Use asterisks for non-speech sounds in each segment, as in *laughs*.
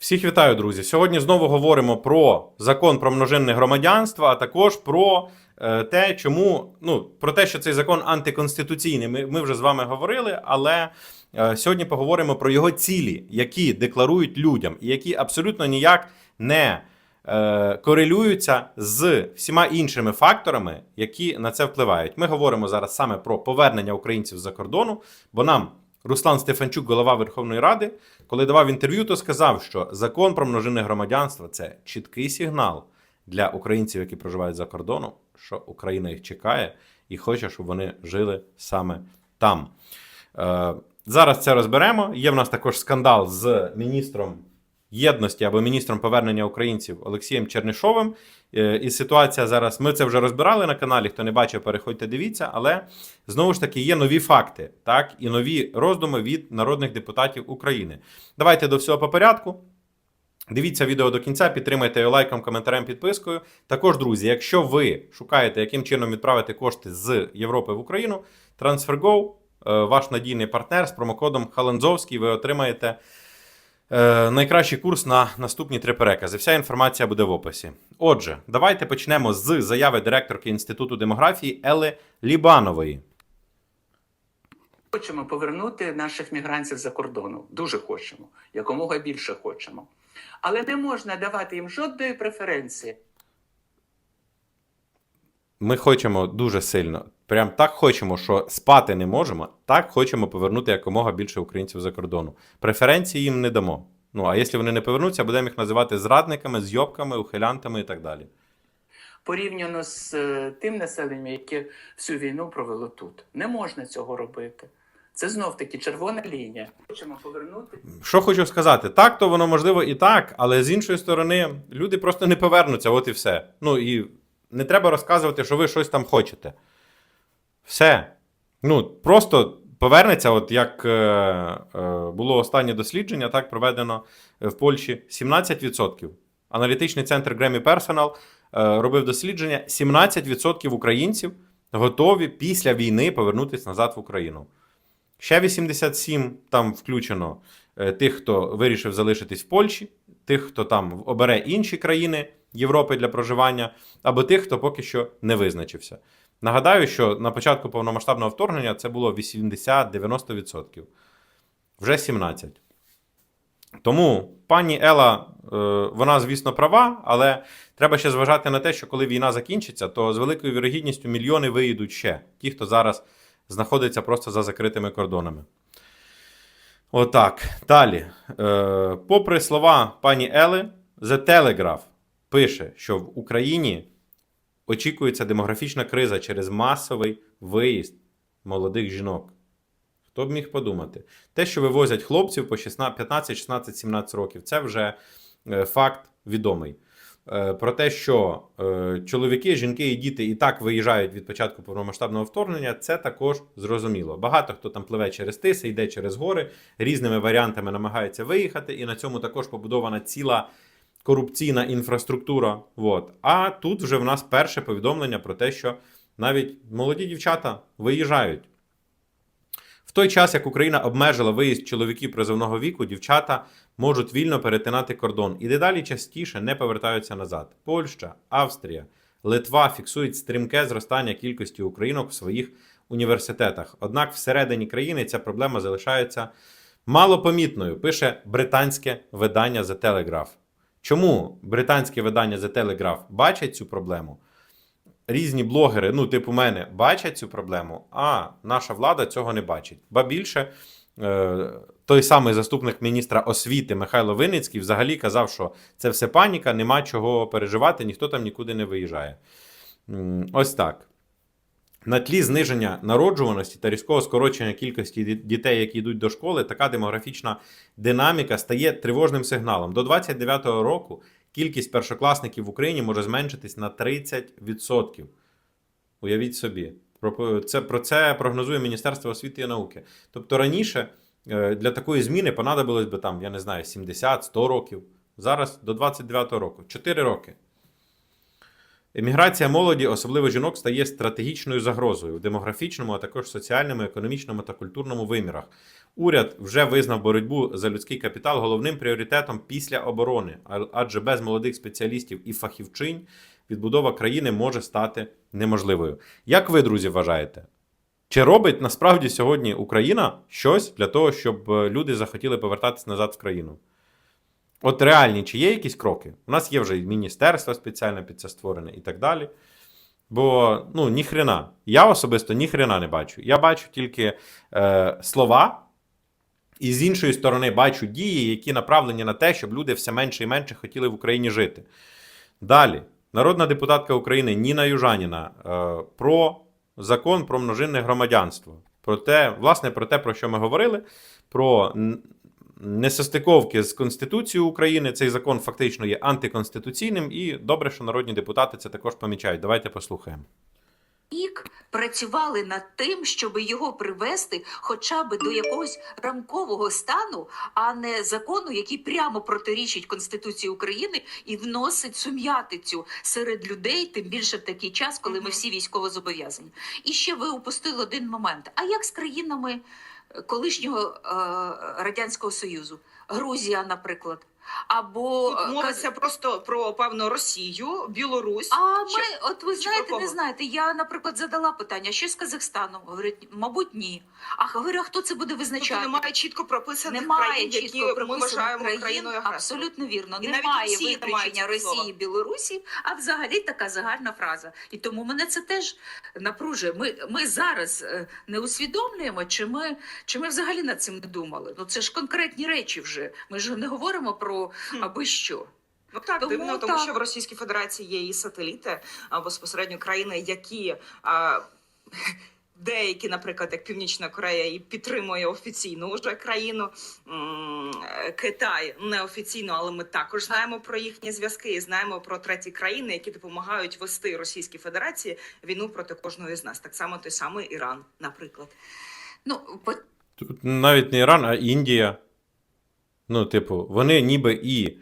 Всіх вітаю, друзі. Сьогодні знову говоримо про закон про множинне громадянство, а також про е, те, чому ну про те, що цей закон антиконституційний. Ми, ми вже з вами говорили, але е, сьогодні поговоримо про його цілі, які декларують людям, і які абсолютно ніяк не е, корелюються з всіма іншими факторами, які на це впливають. Ми говоримо зараз саме про повернення українців з-за кордону, бо нам Руслан Стефанчук, голова Верховної Ради, коли давав інтерв'ю, то сказав, що закон про множинне громадянство це чіткий сигнал для українців, які проживають за кордоном, що Україна їх чекає і хоче, щоб вони жили саме там. Е, зараз це розберемо. Є в нас також скандал з міністром єдності або міністром повернення українців Олексієм Чернишовим. Е, І ситуація зараз. Ми це вже розбирали на каналі. Хто не бачив, переходьте, дивіться. Але знову ж таки є нові факти, так і нові роздуми від народних депутатів України. Давайте до всього по порядку. Дивіться відео до кінця, підтримайте його лайком, коментарем, підпискою. Також, друзі, якщо ви шукаєте, яким чином відправити кошти з Європи в Україну, TransferGo, е, ваш надійний партнер з промокодом Халанзовський, ви отримаєте найкращий курс на наступні три перекази. Вся інформація буде в описі. Отже, давайте почнемо з заяви директорки Інституту демографії Ели Лібанової. Хочемо повернути наших мігрантів за кордону. Дуже хочемо, якомога більше хочемо. Але не можна давати їм жодної преференції. Ми хочемо дуже сильно, прям так хочемо, що спати не можемо, так хочемо повернути якомога більше українців за кордону. Преференції їм не дамо. Ну а якщо вони не повернуться, будемо їх називати зрадниками, зйобками, ухилянтами і так далі. порівняно з е, тим населенням, яке всю війну провело тут. Не можна цього робити. Це знов таки червона лінія. Хочемо повернути. Що хочу сказати, так, то воно можливо і так, але з іншої сторони, люди просто не повернуться, от і все. Ну і не треба розказувати, що ви щось там хочете. Все. Ну, просто повернеться, от як е, е, було останнє дослідження, так проведено в Польщі 17%. Аналітичний центр Grammy Personal е, робив дослідження: 17% українців готові після війни повернутися назад в Україну. Ще 87 там включено е, тих, хто вирішив залишитись в Польщі, тих, хто там обере інші країни Європи для проживання, або тих, хто поки що не визначився. Нагадаю, що на початку повномасштабного вторгнення це було 80-90%. Вже 17%. Тому пані Ела, е, вона, звісно, права, але треба ще зважати на те, що коли війна закінчиться, то з великою вірогідністю мільйони виїдуть ще. Ті, хто зараз знаходиться просто за закритими кордонами. Отак. Далі. Е, попри слова пані Ели, The Telegraph пише, що в Україні очікується демографічна криза через масовий виїзд молодих жінок. Хто б міг подумати? Те, що вивозять хлопців по 16, 15, 16, 17 років, це вже е, факт відомий. Е, Про те, що е, чоловіки, жінки і діти і так виїжджають від початку повномасштабного вторгнення, це також зрозуміло. Багато хто там пливе через тиси, йде через гори, різними варіантами намагається виїхати, і на цьому також побудована ціла корупційна інфраструктура. От. А тут вже в нас перше повідомлення про те, що навіть молоді дівчата виїжджають. В той час, як Україна обмежила виїзд чоловіків призовного віку, дівчата можуть вільно перетинати кордон і дедалі частіше не повертаються назад. Польща, Австрія, Литва фіксують стрімке зростання кількості українок в своїх університетах. Однак всередині країни ця проблема залишається малопомітною, пише британське видання The Telegraph. Чому британське видання The Telegraph бачить цю проблему? різні блогери, ну, типу мене, бачать цю проблему, а наша влада цього не бачить. Ба більше, е, той самий заступник міністра освіти Михайло Винницький взагалі казав, що це все паніка, нема чого переживати, ніхто там нікуди не виїжджає. Ось так. На тлі зниження народжуваності та різкого скорочення кількості дітей, які йдуть до школи, така демографічна динаміка стає тривожним сигналом. До 29-го року кількість першокласників в Україні може зменшитись на 30%. Уявіть собі. Це, про це прогнозує Міністерство освіти і науки. Тобто раніше е, для такої зміни понадобилось би там, я не знаю, 70-100 років. Зараз до 29-го року. 4 роки. Еміграція молоді, особливо жінок, стає стратегічною загрозою в демографічному, а також соціальному, економічному та культурному вимірах. Уряд вже визнав боротьбу за людський капітал головним пріоритетом після оборони, адже без молодих спеціалістів і фахівчинь відбудова країни може стати неможливою. Як ви, друзі, вважаєте? Чи робить насправді сьогодні Україна щось для того, щоб е, люди захотіли повертатися назад в країну? От реальні, чи є якісь кроки? У нас є вже міністерство спеціальне під це створене і так далі. Бо ну ніхрена. Я особисто ніхрена не бачу. Я бачу тільки е, слова, і з іншої сторони бачу дії, які направлені на те, щоб люди все менше і менше хотіли в Україні жити. Далі, народна депутатка України Ніна Южаніна е, про закон про множинне громадянство. Про те, власне, про те, про що ми говорили, про несостиковки з Конституцією України. Цей закон фактично є антиконституційним, і добре, що народні депутати це також помічають. Давайте послухаємо. рік працювали над тим, щоб його привести хоча б до якогось рамкового стану, а не закону, який прямо протирічить Конституції України і вносить сум'ятицю серед людей, тим більше в такий час, коли ми всі військово зобов'язані. І ще ви упустили один момент. А як з країнами колишнього е, радянського союзу, Грузія, наприклад, або Тут е, мовиться просто про певну Росію, Білорусь. а Чи- ми, от ви чи знаєте, не знаєте, я, наприклад, задала питання, що з Казахстаном? Говорять, мабуть, ні. А говорю, а хто це буде Тобто визначати? немає чітко прописаних Немає країн, чітко які ми прописаних вважаємо країн, країною агресором. абсолютно вірно. І навіть немає Росії немає виключення цього слова. Росії, Білорусі, а взагалі така загальна фраза. І тому мене це теж напружує. Ми, ми зараз е, не усвідомлюємо, чи ми, чи ми взагалі над цим не думали. Ну це ж конкретні речі вже. Ми ж не говоримо про Аби що. Ну так, Тому дивно, тому так. що в Російській Федерації є і сателіти, а безпосередньо країни, які. А, *laughs* Деякі, наприклад, як Північна Корея, і підтримує офіційну вже країну Китай неофіційно, але ми також знаємо про їхні зв'язки і знаємо про треті країни, які допомагають вести Російській Федерації війну проти кожної з нас. Так само той самий Іран, наприклад. Ну, по- Тут навіть не Іран, а Індія. Ну, типу, вони ніби і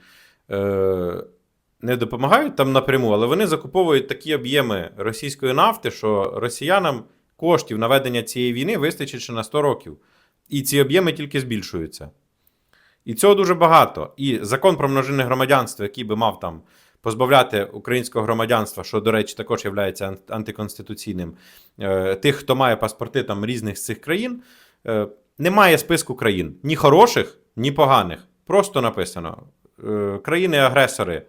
е, не допомагають там напряму, але вони закуповують такі об'єми російської нафти, що росіянам коштів на ведення цієї війни вистачить ще на 100 років. І ці об'єми тільки збільшуються. І цього дуже багато. І закон про множинне громадянство, який би мав там позбавляти українського громадянства, що, до речі, також є антиконституційним, е, тих, хто має паспорти там різних з цих країн, е, немає списку країн ні хороших, ні поганих. Просто написано: е, країни-агресори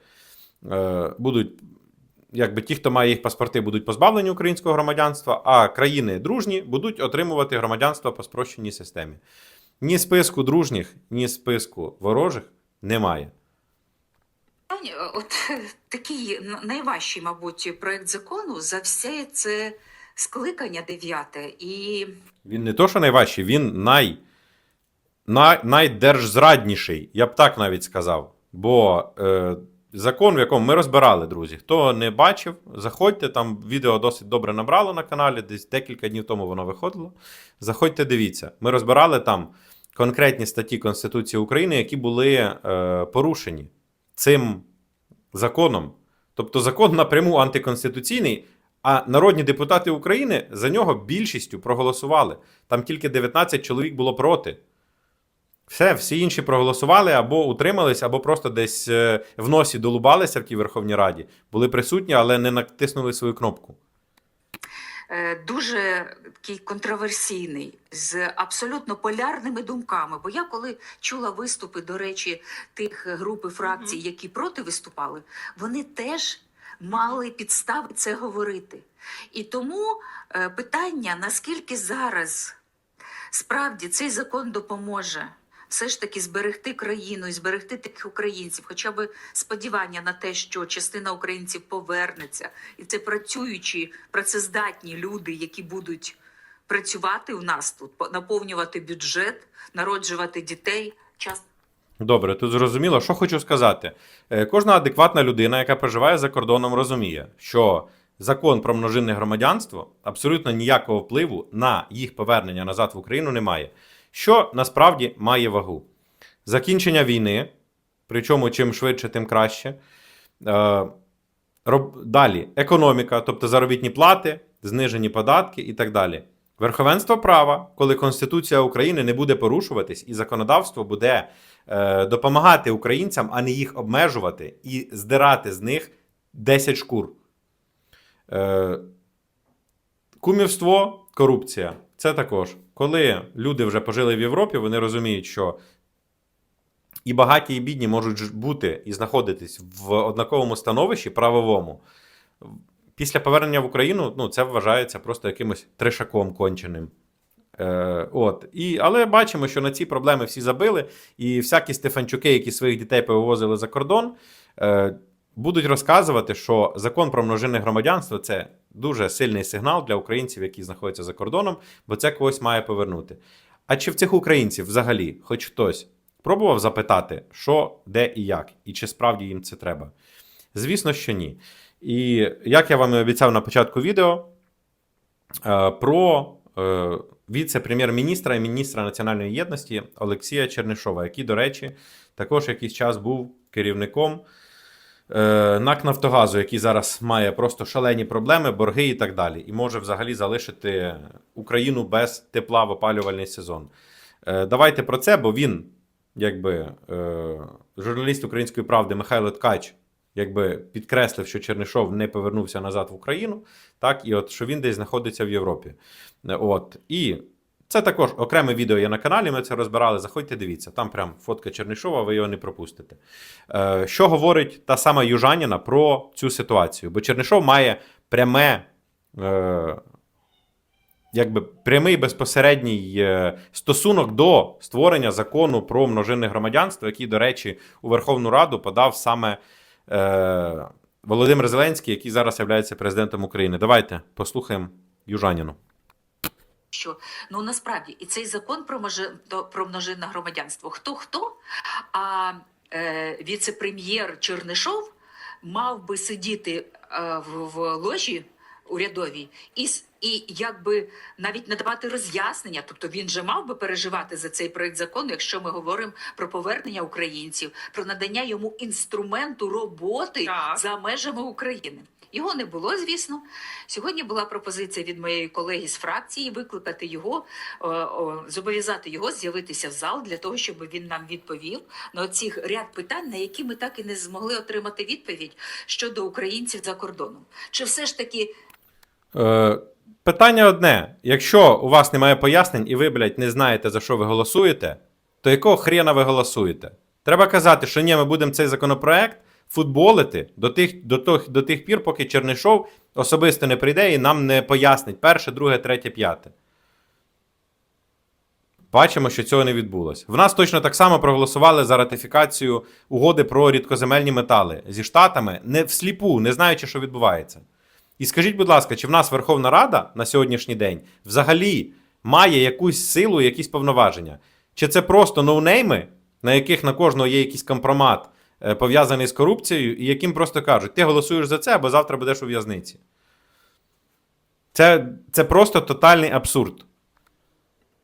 е, будуть, якби ті, хто має їх паспорти, будуть позбавлені українського громадянства, а країни дружні будуть отримувати громадянство по спрощеній системі. Ні списку дружніх, ні списку ворожих немає. От *laughs* такий найважчий, мабуть, проект закону за все це скликання дев'яте. І Він не то, що найважчий, він най, най, найдержзрадніший, я б так навіть сказав. Бо е, закон, в якому ми розбирали, друзі. Хто не бачив, заходьте, там відео досить добре набрало на каналі, десь декілька днів тому воно виходило. Заходьте, дивіться. Ми розбирали там конкретні статті Конституції України, які були е, порушені цим законом. Тобто закон напряму антиконституційний, а народні депутати України за нього більшістю проголосували. Там тільки 19 чоловік було проти. Все, всі інші проголосували або утримались, або просто десь е, в носі долубалися в тій Верховній Раді, були присутні, але не натиснули свою кнопку. е, дуже такий контроверсійний, з абсолютно полярними думками. Бо я коли чула виступи, до речі, тих груп і фракцій, які проти виступали, вони теж мали підстави це говорити. І тому е, питання, наскільки зараз справді цей закон допоможе все ж таки зберегти країну і зберегти таких українців, хоча б сподівання на те, що частина українців повернеться, і це працюючі, працездатні люди, які будуть працювати у нас тут, по- наповнювати бюджет, народжувати дітей. Час Добре, тут зрозуміло, що хочу сказати. Е, Кожна адекватна людина, яка проживає за кордоном, розуміє, що закон про множинне громадянство абсолютно ніякого впливу на їх повернення назад в Україну не має. Що насправді має вагу? Закінчення війни, причому чим швидше, тим краще. Е, Далі економіка, тобто заробітні плати, знижені податки і так далі. Верховенство права, коли Конституція України не буде порушуватись, і законодавство буде е, допомагати українцям, а не їх обмежувати і здирати з них 10 шкур. Е, кумівство, корупція. Це також. Коли люди вже пожили в Європі, вони розуміють, що і багаті, і бідні можуть бути і знаходитись в однаковому становищі правовому. Після повернення в Україну ну, це вважається просто якимось трешаком конченим. Е, от. І, але бачимо, що на ці проблеми всі забили, і всякі Стефанчуки, які своїх дітей повивозили за кордон, е, будуть розказувати, що закон про множинне громадянство це дуже сильний сигнал для українців, які знаходяться за кордоном, бо це когось має повернути. А чи в цих українців взагалі хоч хтось пробував запитати, що, де і як, і чи справді їм це треба? Звісно, що ні. І як я вам і обіцяв на початку відео, е, про е, віце-прем'єр-міністра і міністра національної єдності Олексія Чернишова, який, до речі, також якийсь час був керівником НАК Нафтогазу, який зараз має просто шалені проблеми, борги і так далі, і може взагалі залишити Україну без тепла в опалювальний сезон. Е, Давайте про це, бо він, якби е, журналіст української правди Михайло Ткач, якби підкреслив, що Чернишов не повернувся назад в Україну, так, і от що він десь знаходиться в Європі. Е, От. І це також окреме відео є на каналі. Ми це розбирали. Заходьте, дивіться. Там прям фотка Чернишова, ви його не пропустите. Е, що говорить та сама Южаніна про цю ситуацію? Бо Чернишов має пряме. Е, Якби прямий безпосередній е, стосунок до створення закону про множинне громадянство, який, до речі, у Верховну Раду подав саме Володимир Зеленський, який зараз є президентом України. Давайте послухаємо Южаніну. Що ну насправді і цей закон про може про множинне громадянство. Хто хто? А е, віце-прем'єр Чернишов мав би сидіти е, в, в ложі урядовій і і якби навіть надавати роз'яснення, тобто він же мав би переживати за цей проект закону, якщо ми говоримо про повернення українців, про надання йому інструменту роботи Так. за межами України. Його не було, звісно. Сьогодні була пропозиція від моєї колеги з фракції викликати його, о, зобов'язати його з'явитися в зал для того, щоб він нам відповів на оці ряд питань, на які ми так і не змогли отримати відповідь щодо українців за кордоном. Чи все ж таки Е, питання одне: якщо у вас немає пояснень і ви, блядь, не знаєте, за що ви голосуєте, то якого хрена ви голосуєте? Треба казати, що ні, ми будемо цей законопроект футболити до тих, до, тих, до тих пір, поки Чернишов особисто не прийде і нам не пояснить перше, друге, третє, п'яте. Бачимо, що цього не відбулося. В нас точно так само проголосували за ратифікацію угоди про рідкоземельні метали зі Штатами, не всліпу, не знаючи, що відбувається. І скажіть, будь ласка, чи в нас Верховна Рада на сьогоднішній день взагалі має якусь силу, якісь повноваження? Чи це просто ноунейми, на яких на кожного є якийсь компромат пов'язаний з корупцією, і яким просто кажуть, ти голосуєш за це, або завтра будеш у в'язниці? Це, це просто тотальний абсурд.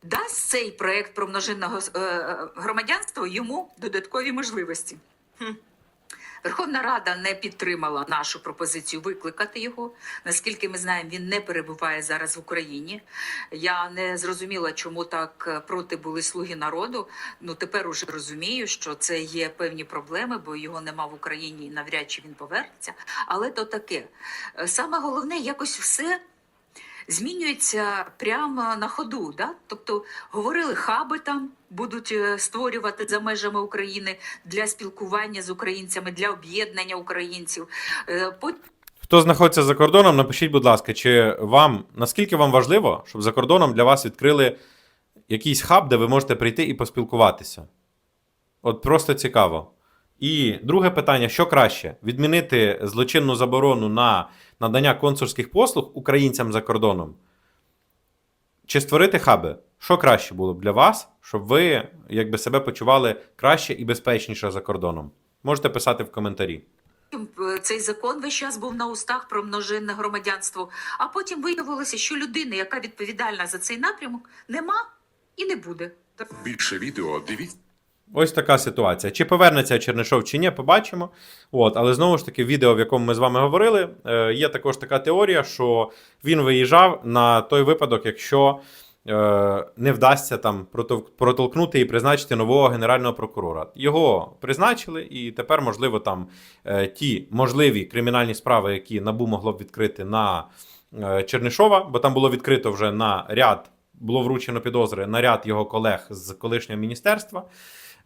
дасть цей проект про множинне е, громадянство йому додаткові можливості? Хм. Верховна Рада не підтримала нашу пропозицію викликати його. Наскільки ми знаємо, він не перебуває зараз в Україні. Я не зрозуміла, чому так е, проти були слуги народу. Ну тепер уже розумію, що це є певні проблеми, бо його нема в Україні і навряд чи він повернеться. Але то таке. Е, Саме головне, якось все змінюється прямо на ходу. Да? Тобто говорили, хаби там будуть е, створювати за межами України для спілкування з українцями, для об'єднання українців. Е, Хто знаходиться за кордоном, напишіть, будь ласка, чи вам наскільки вам важливо, щоб за кордоном для вас відкрили якийсь хаб, де ви можете прийти і поспілкуватися? От просто цікаво. І друге питання: що краще? Відмінити злочинну заборону на надання консульських послуг українцям за кордоном? Чи створити хаби? Що краще було б для вас, щоб ви якби себе почували краще і безпечніше за кордоном? Можете писати в коментарі. цей закон весь час був на устах про множинне громадянство. А потім виявилося, що людини, яка відповідальна за цей напрямок, нема і не буде. Більше відео дивіться. Ось така ситуація. Чи повернеться Чернишов чи ні, побачимо. От, але знову ж таки, відео, в якому ми з вами говорили, е, є також така теорія, що він виїжджав на той випадок, якщо е, не вдасться там протолкнути і призначити нового генерального прокурора. Його призначили, і тепер, можливо, там е, ті можливі кримінальні справи, які НАБУ могло б відкрити на Чернишова, бо там було відкрито вже на ряд, було вручено підозри на ряд його колег з колишнього міністерства.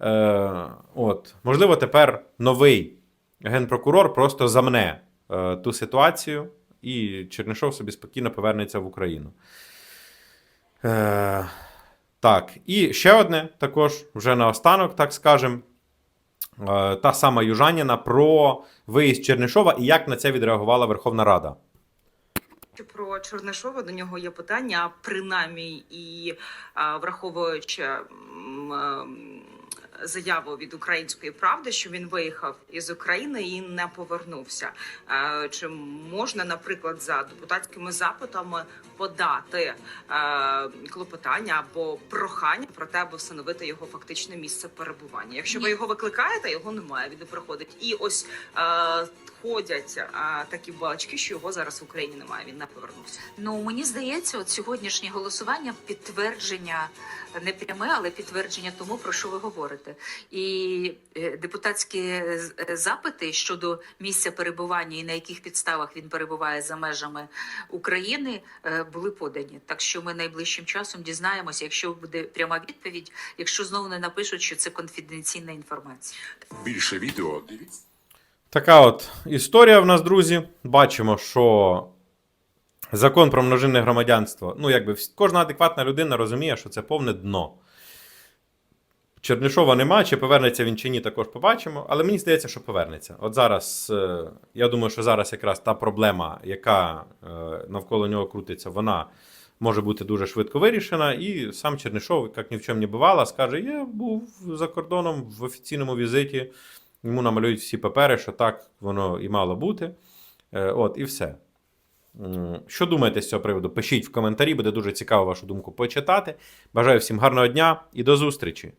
Е, от, можливо, тепер новий генпрокурор просто замне е, ту ситуацію, і Чернишов собі спокійно повернеться в Україну. Е, так, і ще одне також, вже наостанок, так скажем, е, та сама Южаніна про виїзд Чернишова і як на це відреагувала Верховна Рада. Про Чернишова до нього є питання, принаймні, і враховуючи заяву від української правди, що він виїхав із України і не повернувся. Е, Чи можна, наприклад, за депутатськими запитами подати е, клопотання або прохання про те, аби встановити його фактичне місце перебування? Якщо ви його викликаєте, його немає, він не приходить. І ось е, ходять е, такі балачки, що його зараз в Україні немає. Він не повернувся. Ну мені здається, от сьогоднішнє голосування підтвердження не пряме, але підтвердження тому, про що ви говорите. І е, депутатські е, запити щодо місця перебування і на яких підставах він перебуває за межами України е, були подані. Так що ми найближчим часом дізнаємося, якщо буде пряма відповідь, якщо знову не напишуть, що це конфіденційна інформація. Більше відео дивіться. Така от історія в нас, друзі. Бачимо, що закон про множинне громадянство, ну, якби кожна адекватна людина розуміє, що це повне дно. Чернишова нема, чи повернеться він чи ні, також побачимо. Але мені здається, що повернеться. От зараз, е, я думаю, що зараз якраз та проблема, яка е, навколо нього крутиться, вона може бути дуже швидко вирішена. І сам Чернишов, як ні в чому не бувало, скаже: я був за кордоном в офіційному візиті. Йому намалюють всі папери, що так воно і мало бути. Е, От, і все. Що думаєте з цього приводу? Пишіть в коментарі, буде дуже цікаво вашу думку почитати. Бажаю всім гарного дня і до зустрічі!